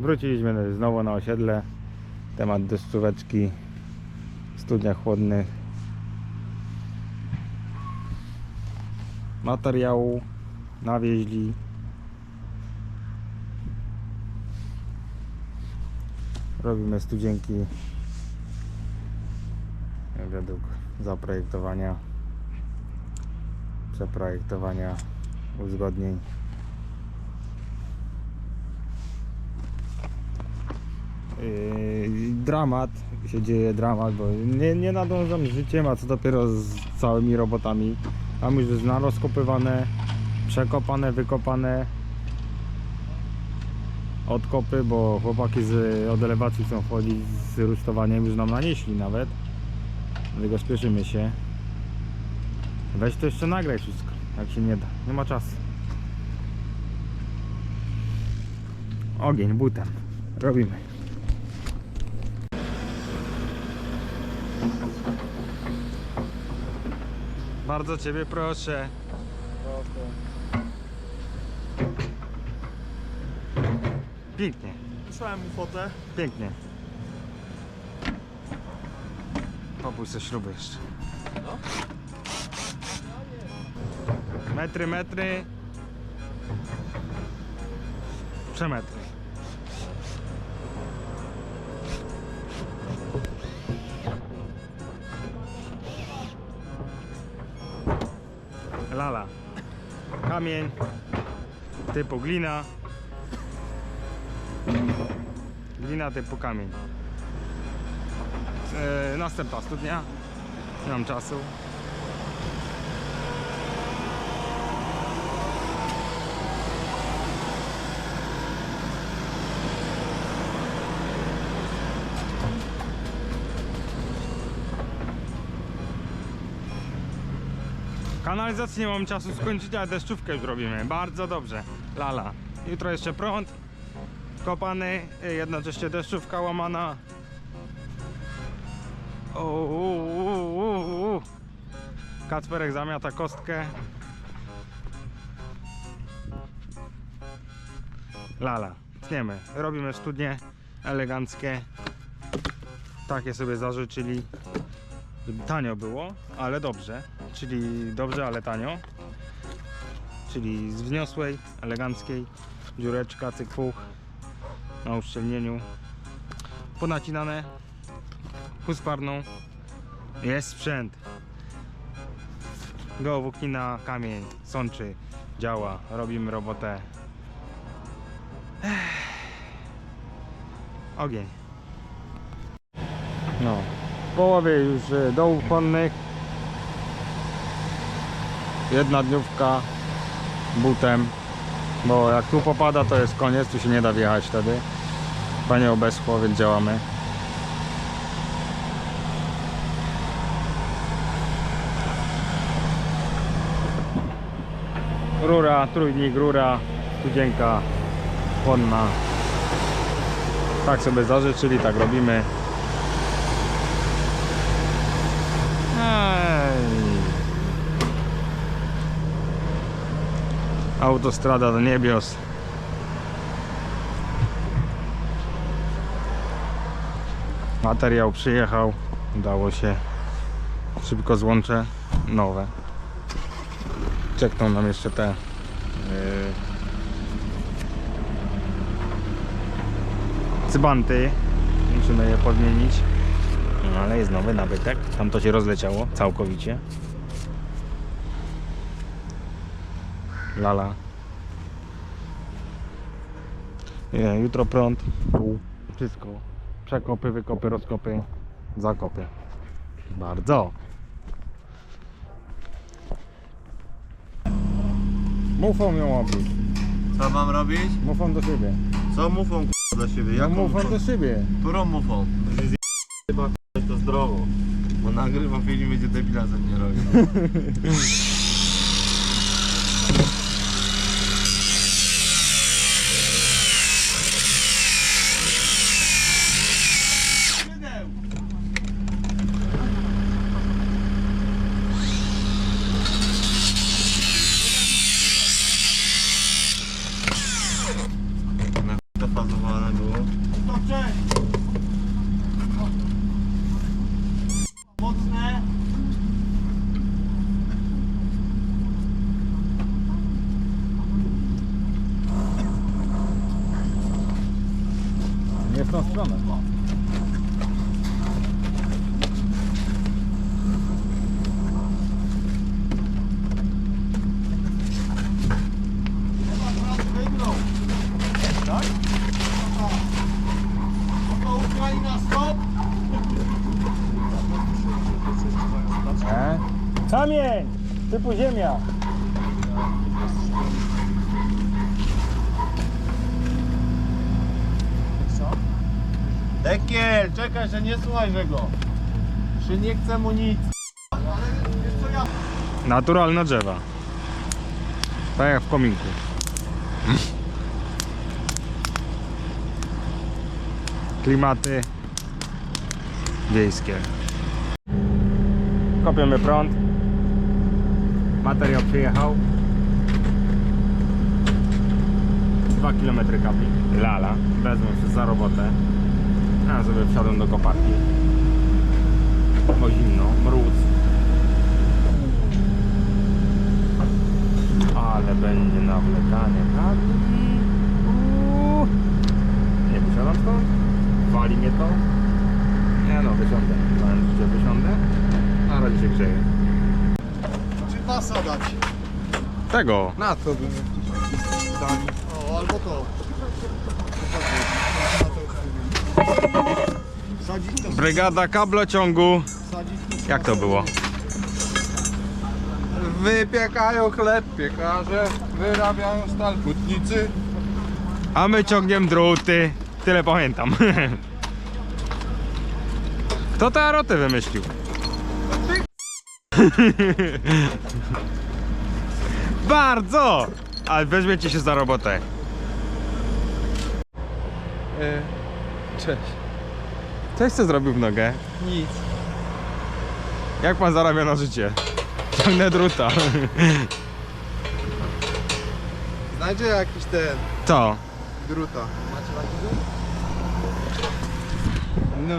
Wróciliśmy znowu na osiedle. Temat deszczóweczki w studniach chłodnych. Materiału nawieźli. Robimy studzienki według zaprojektowania, przeprojektowania, uzgodnień. Dramat, się dzieje dramat, bo nie, nie nadążam z życiem, a co dopiero z całymi robotami. Tam już jest narozkopywane, przekopane, wykopane odkopy, bo chłopaki z od elewacji chcą wchodzić z rusztowaniem, już nam nanieśli nawet. Dlatego spieszymy się. Weź to jeszcze nagraj wszystko, jak się nie da. Nie ma czasu. Ogień butem. Robimy. Bardzo Ciebie proszę. Pięknie, Wysłałem mu fotę. pięknie. Popuść te śruby jeszcze. No. Metry, metry. Przemetry. Lala. Kamień typu glina. Glina typu kamień. E, następna studnia. Nie mam czasu. Kanalizacji nie mam czasu skończyć, ale deszczówkę już robimy. Bardzo dobrze. Lala. Jutro jeszcze prąd kopany, jednocześnie deszczówka łamana. O, u, u. Kacperek zamiata kostkę. Lala. Tniemy. Robimy studnie eleganckie. Takie sobie zażyczyli. Tanio było, ale dobrze. Czyli dobrze, ale tanio. Czyli z wniosłej, eleganckiej dziureczka, cyk puch na uszczelnieniu. Ponacinane husparną. Jest sprzęt. Go włóknina, kamień, sączy, działa. Robimy robotę. Ogień. No. W połowie już e, dołów konnych. Jedna dniówka butem, bo jak tu popada to jest koniec, tu się nie da wjechać wtedy. Panie obeschło, więc działamy. Rura, trójnik, rura, studzienka chłonna. Tak sobie zażyczyli, tak robimy. Autostrada do niebios. Materiał przyjechał, udało się szybko złącze nowe. Czekną nam jeszcze te yy, cybanty. Musimy je podmienić. No, ale jest nowy nabytek. Tam to się rozleciało całkowicie. Lala. Nie, jutro prąd. Wszystko. Przekopy, wykopy, rozkopy, zakopy. Bardzo. Mufą ją obróć. Co mam robić? Mufą do siebie. Co mufą k***a, dla siebie? No Jaką mufą do siebie. Którą mufą? Chyba k***a, to zdrowo. Bo nagrywa film i będzie debila ze mnie robił. Na to fazowane Dobrze. Mocne. Nie w tą stronę. Wygrał. Tak? Oto Ukraina stop. E? Kamień! Typu ziemia! Dekiel, czekaj, że nie słuchaj go. Że nie chce mu nic. Naturalne drzewa. Tak jak w kominku. Klimaty wiejskie. Kopiemy prąd. Materiał przyjechał. 2 km kabli. Lala. Wezmę się za robotę. Ja sobie wsiadłem do koparki. Bo zimno, mróz. Ale będzie nawlekanie kabli. Nie wysiadam stąd? Wali mnie to? Nie no, wysiądę. Powiem, że wysiądę. Na razie się grzeje. Pasa dać? Tego! Na to bym dali. O, albo to. Sadzić to, Brygada kablociągu. sadzić to. Jak to było? Wypiekają chleb piekarze, wyrabiają stal hutnicy. A my ciągniemy druty. Tyle pamiętam. Kto te aroty wymyślił? Bardzo! Ale weźmiecie się za robotę. E, cześć. Coś co zrobił w nogę? Nic. Jak pan zarabia na życie? Ciągnę druta. Znajdzie jakiś ten Co? druta. Macie takiego? No.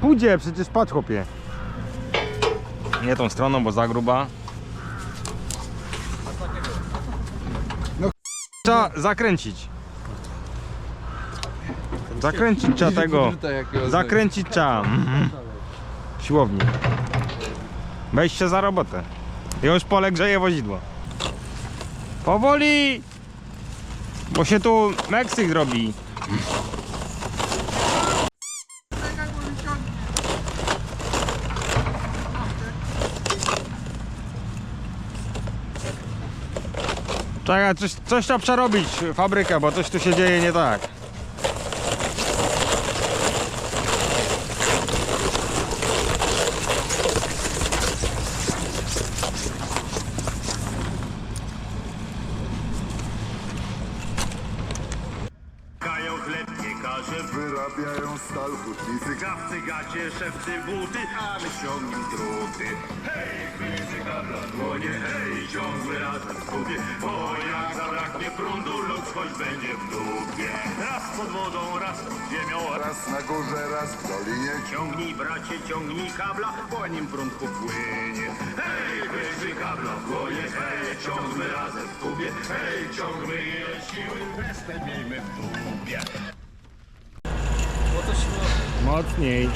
Pójdzie, przecież patrz chłopie. Nie tą stroną, bo za gruba. No. Trzeba zakręcić. Zakręcić trzeba tego. Zakręcić trzeba. Mhm. Siłowni. Weź się za robotę. Już pole grzeje wozidło. Powoli! Bo się tu Meksyk robi. Czekaj, coś, coś trzeba przerobić fabrykę, bo coś tu się dzieje nie tak. Piekarze, Wyrabiają stal hutnicy gawcy gacie, szewcy buty, a my ściągnim druty. Hej, chwycy kabla w dłonie, hej, ciągły razem kubie, bo jak zabraknie prądu, ludzkość będzie w dupie. Raz pod wodą, raz pod ziemią, raz na górze, raz w dolinie Ciągnij bracie, ciągnij kabla, po nim prąd popłynie. Hej, chwycy kabla w dłonie, hej, ciągmy razem w kubie, hej, ciągmy ile siły, resztę miejmy w dupie. Mocniej.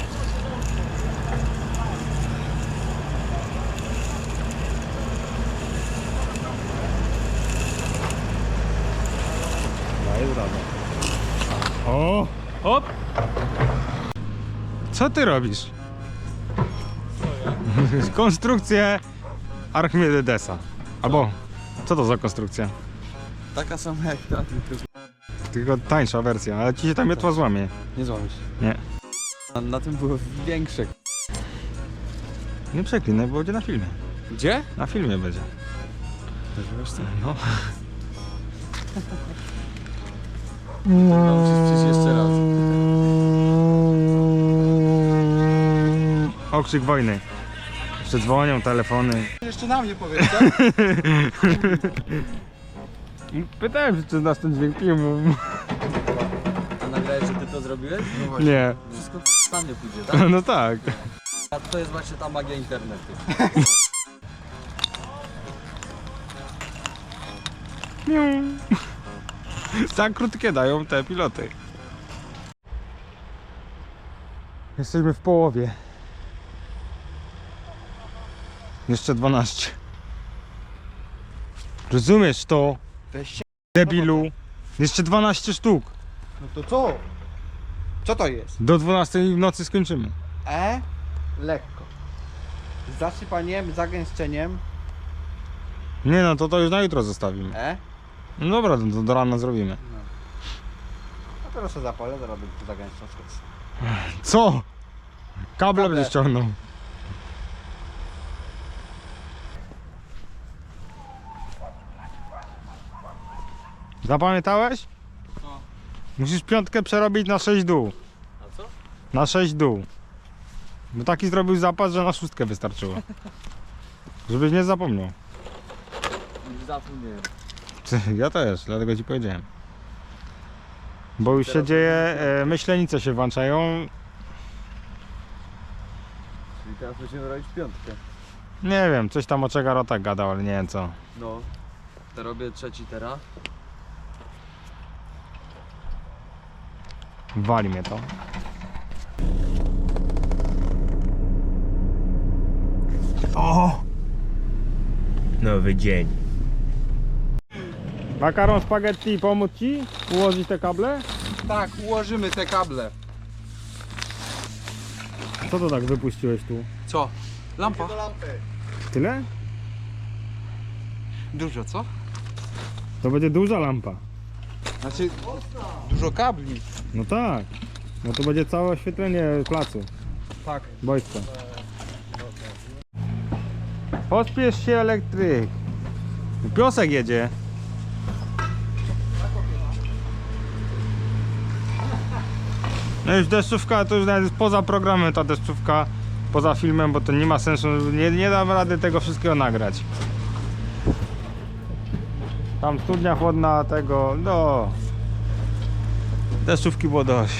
Radę. O! Hop! Co ty robisz? Konstrukcję Archimedesa. Albo, co to za konstrukcja? Taka sama jak ta, tylko Tylko tańsza wersja, ale ci się tam miotła złamie. nie złamiesz. Nie. A na tym było większe. Nie przeklinaj, bo będzie na filmie. Gdzie? Na filmie będzie. Wiesz co? No. Musisz jeszcze raz. Okrzyk wojny. Jeszcze dzwonią telefony. Jeszcze na mnie powiedz, tak? Pytałem się, czy znasz ten dźwięk filmu. wszystko zrobiłeś? Nie. Nie pójdzie, tak? No tak. A to jest właśnie ta magia internetu. Za krótkie dają te piloty. Jesteśmy w połowie. Jeszcze 12. Rozumiesz to? Weź Debilu. Jeszcze 12 sztuk. No to co? Co to jest? Do 12 w nocy skończymy. E? Lekko. Z zasypaniem, zagęszczeniem. Nie no, to to już na jutro zostawimy. E? No dobra, to, to do rana zrobimy. A teraz się zapalę, będę tu zagęszczał. Co? Kable Kable. będziesz ściągnął. Zapamiętałeś? Musisz piątkę przerobić na 6 dół. A co? Na 6 dół. Bo taki zrobił zapas, że na szóstkę wystarczyło. Żebyś nie zapomniał. Zapomniałem. Ja też, dlatego ci powiedziałem. Bo już się dzieje, e, myślenice się włączają. Czyli teraz musimy robić piątkę. Nie wiem, coś tam o Czegarotach gadał, ale nie wiem co. No. To robię trzeci teraz. Wali mnie to. O! Nowy dzień. Makaron spaghetti, pomóc ci ułożyć te kable? Tak, ułożymy te kable. Co to tak wypuściłeś tu? Co? Lampa? Tyle? Dużo, co? To będzie duża lampa. Znaczy, dużo kabli. No tak. No to będzie całe oświetlenie placu. Tak. Boiska. Pospiesz się elektryk. Piosek jedzie. No już deszczówka to już nawet jest poza programem ta deszczówka, poza filmem, bo to nie ma sensu, nie, nie dam rady tego wszystkiego nagrać. Tam studnia chłodna tego, no. Deszczówki było dość.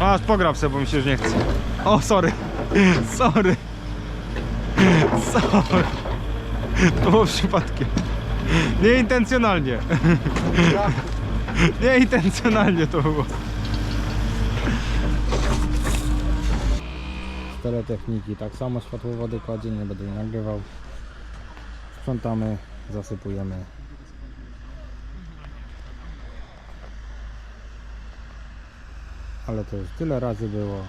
Aż pograb sobie, bo mi się już nie chce. O, sorry. Sorry. Sorry. To było przypadkiem. Nieintencjonalnie. Nieintencjonalnie to było. Teletechniki, tak samo światłowody kładzie, nie będę jej nagrywał. Sprzątamy, zasypujemy. ale to już tyle razy było.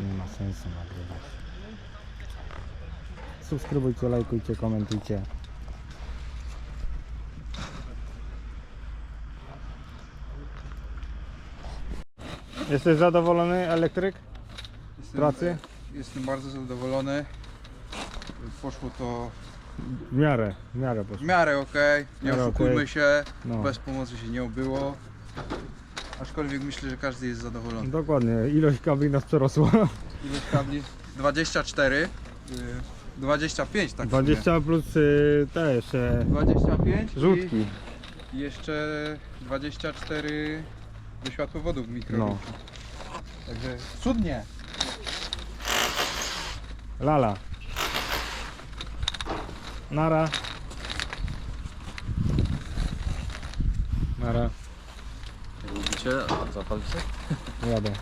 Nie ma sensu nagrywać. Subskrybujcie, lajkujcie, komentujcie. Jesteś zadowolony elektryk pracy? jestem bardzo zadowolony. Poszło to W miarę, w miarę w poszło. miarę ok, nie miarę oszukujmy okej. się, No. bez pomocy się nie obyło. Aczkolwiek myślę, że każdy jest zadowolony. Dokładnie, ilość kabli nas przerosła. Ilość kabli? 24, y, 25 tak w sumie. 20 plus y, te jeszcze 25 rzutki. i jeszcze 24 do światłowodów mikro. No. Także cudnie. Lala. Nara. Nara. Lubicie, a zapal się? Jadę.